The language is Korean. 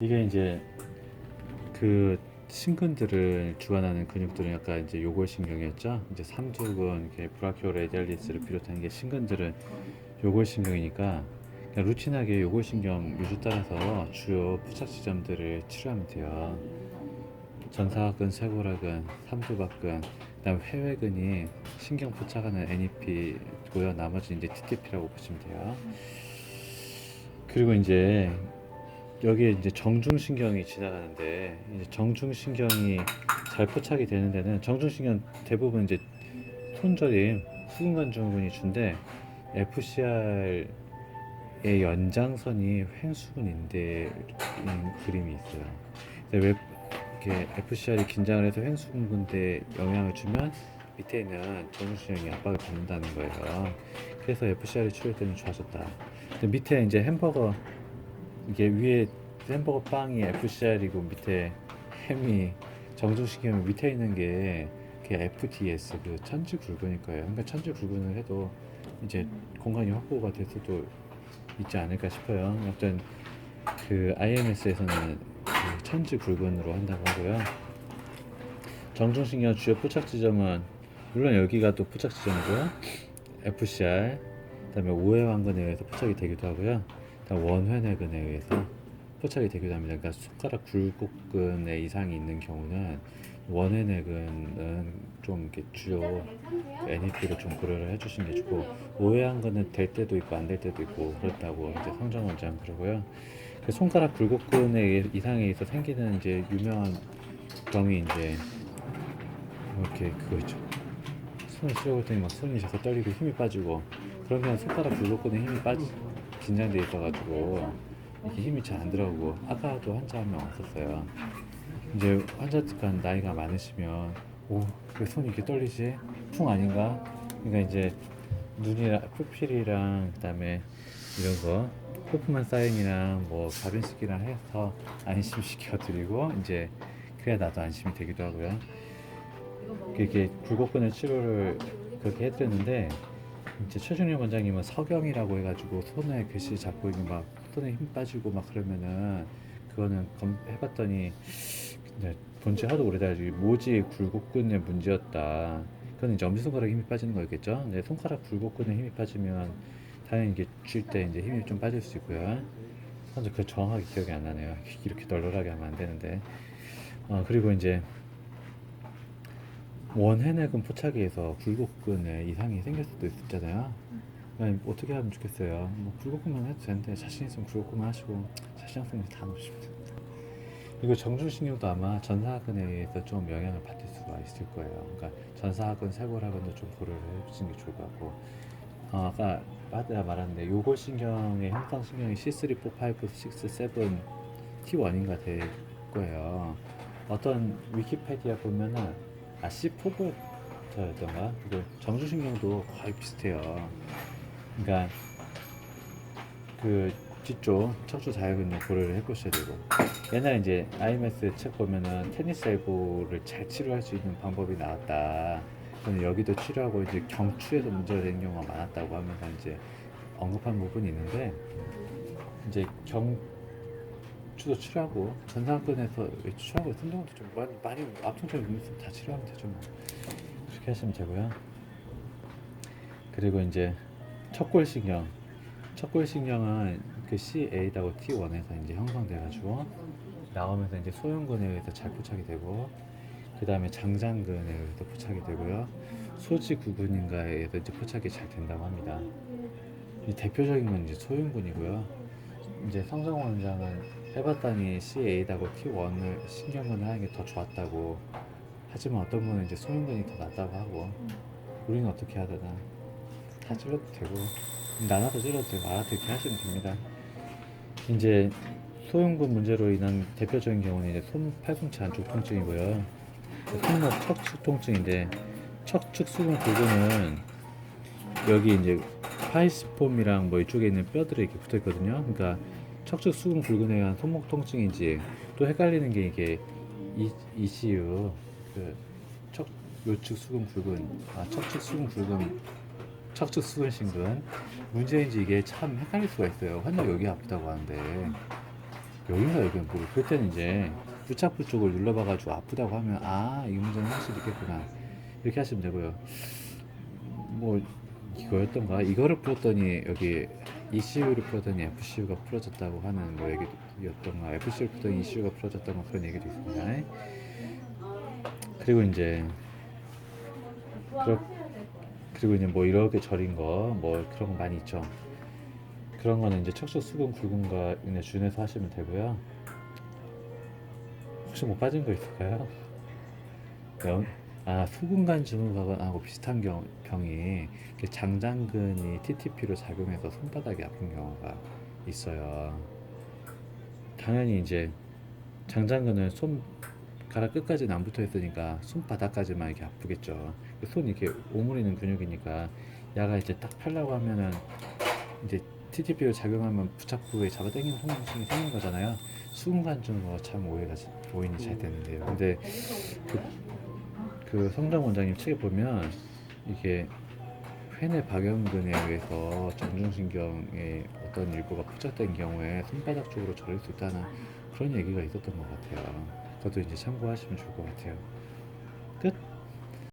이게 이제 그 신근들을 주관하는 근육들은 약간 이제 요골신경이었죠. 이제 삼두근, 브라키오 레디알리스를 비롯한 게 신근들은 요골신경이니까 루틴하게 요골신경 유주 따라서 주요 부착 지점들을 치료하면 돼요. 전사각근, 쇄골학근, 삼두박근, 그다음 회외근이 신경 포착하는 NEP고요. 나머지 이제 TTP라고 보시면 돼요. 그리고 이제 여기에 이제 정중신경이 지나가는데 이제 정중신경이 잘 포착이 되는 데는 정중신경 대부분 이제 손저림 수근관중근이 준데 FCR의 연장선이 횡수근인데 그림이 있어요. 근데 왜 이렇게 FCR이 긴장을 해서 횡수근근대에 영향을 주면 밑에 있는 정중신경이 압박을 받는다는 거예요. 그래서 FCR이 때는 좋아졌다. 근데 밑에 이제 햄버거 이게 위에 햄버거 빵이 FCR이고 밑에 햄이 정중신경이 밑에 있는 게 FTS 그 천지 굵은일 거예요. 그러니까 천지 굵은을 해도 이제 공간이 확보가 될 수도 있지 않을까 싶어요. 어떤 그 IMS에서는 그 천지 굵은으로 한다고 하고요. 정중신경 주요 포착 지점은 물론 여기가 또 포착 지점이고요. FCR 그다음에 오해왕근에 의해서 포착이 되기도 하고요. 원회내근에 의해서 포착이 되기도 합니다. 그러니까 손가락 굴곡근에 이상이 있는 경우는 원회내근은 좀 이렇게 주요 NEP를 좀 고려를 해주시는 게 좋고 오해왕근은 될 때도 있고 안 될 때도 있고 그렇다고 이제 성정원장 그러고요. 그 손가락 굴곡근의 이상에 있어 생기는 이제 유명한 병이 이제 이렇게 그거 있죠. 손을 씌워봤더니 막 손이 자꾸 떨리고 힘이 빠지고 경우 손가락 굴곡근에 힘이 빠지 긴장돼 있어가지고 이렇게 힘이 잘 안 들어오고 아까도 환자 한 명 왔었어요. 이제 환자가 나이가 많으시면 오왜 손이 이렇게 떨리지? 풍 아닌가? 그러니까 이제 눈이랑 프필이랑 그다음에 이런 거 호프만 사인이랑 뭐 가빈스키랑 해서 안심시켜 드리고 이제 그래야 나도 안심이 되기도 하고요. 이렇게 굴곡근의 치료를 그렇게 해드렸는데 이제 최준일 원장님은 석영이라고 해가지고 손에 글씨 잡고 있는 막 손에 힘 빠지고 막 그러면은 그거는 검 해봤더니 이제 본지 하도 오래돼가지고 모지 굴곡근의 문제였다. 그건 이제 엄지손가락에 힘이 빠지는 거겠죠. 근데 손가락 굴곡근에 힘이 빠지면 당연히 이게 쥘때 이제 힘이 좀 빠질 수 있고요. 현재 그 정확하게 기억이 안 나네요. 이렇게 널널하게 하면 안 되는데. 어 그리고 이제 원해내근 포착에서 굴곡근에 이상이 생길 수도 있잖아요. 아니, 어떻게 하면 좋겠어요. 뭐 굴곡근만 해도 되는데 자신 있으면 굴곡근만 하시고 자신 없으면 다 놓으시면 됩니다. 그리고 정중신경도 아마 전사근에 의해서 좀 영향을 받을 수가 있을 거예요. 그러니까 전사근, 쇄골학근도 좀 고려를 해주시는 게 좋을 것 같고 어, 아까 빠드야 말았는데 요골신경의 형상신경이 C3, 4, 5, 6, 7, T1인가 될 거예요. 어떤 위키페디아 보면은 아 C4부터였던가 그리고 정주신경도 거의 비슷해요. 그러니까 그 뒤쪽 척추 자극은 고려를 해보셔야 되고 옛날에 이제 IMS 책 보면은 테니스 엘보를 잘 치료할 수 있는 방법이 나왔다. 근데 여기도 치료하고 이제 경추에도 문제가 되는 경우가 많았다고 하면서 이제 언급한 부분이 있는데 이제 경 추도 치료하고 전상근에서 치료하고 승동도 좀 많이 많이 압통적인 있으면 다 치료하면 되죠 뭐 그렇게 하시면 되고요. 그리고 이제 척골신경 척골신경은 그 CA하고 T1에서 이제 형성돼가지고 나오면서 이제 소형근에 의해서 잘 포착이 되고 그 다음에 장장근에 의해서 포착이 되고요 소지구근인가에 의해서 이제 포착이 잘 된다고 합니다. 이 대표적인 건 이제 소형근이고요. 이제 성정 원장은 해봤더니 CA하고 T1을 신경근을 하는 게 더 좋았다고 하지만 어떤 분은 이제 소형근이 더 낫다고 하고 우리는 어떻게 하다가 다 찔러도 되고 나눠서 찔러도 되고 알아서 이렇게 하시면 됩니다. 이제 소형근 문제로 인한 대표적인 경우는 이제 손 팔꿈치 안쪽 통증이고요. 손목 척추 통증인데 척추 수근 부분은 여기 이제 파이스폼이랑 뭐 이쪽에 있는 뼈들이 이렇게 붙어 있거든요. 그러니까 척추 수근 굵은에 의한 손목 통증인지 또 헷갈리는 게 이게 이, ECU 그척 요측 수근 굵은 아 척추 수근 굵은 척추 수근 신근 문제인지 이게 참 헷갈릴 수가 있어요. 환자 여기 아프다고 하는데 여기서 이게 뭐 그때는 이제 부착부 쪽을 눌러봐가지고 아프다고 하면 아 이 문제는 확실히 있겠구나 이렇게 하시면 되고요. 뭐 이거였던가 이거를 풀었더니 여기 ECU를 풀었더니 FCU가 풀어졌다고 하는 뭐 얘기였던가 FCU를 풀었더니 ECU가 풀어졌다고 그런 얘기도 있습니다. 그리고 이제 그렇 그리고 이제 뭐 이렇게 절인 거 뭐 그런 거 많이 있죠. 그런 거는 이제 척추 수근 굵은과 그냥 준해서 하시면 되고요. 혹시 뭐 빠진 거 있을까요? 연, 아 수근관 증후군하고 비슷한 경, 병이 장장근이 TTP로 작용해서 손바닥이 아픈 경우가 있어요. 당연히 이제 장장근은 손가락 끝까지는 안 붙어 있으니까 손바닥까지만 이렇게 아프겠죠. 손 이렇게 오므리는 근육이니까 야가 이제 딱 펴려고 하면은 이제 TTP로 작용하면 부착부 에 잡아당기는 통증이 생긴 거잖아요. 수근관 증후가 참 오해가 오인이 잘 되는데요. 근데 그, 그 성장 원장님 책에 보면 이게 회내 박연근에 의해서 정중신경의 어떤 일부가 포착된 경우에 손바닥 쪽으로 저릴 수 있다는 그런 얘기가 있었던 것 같아요. 그것도 이제 참고하시면 좋을 것 같아요. 끝.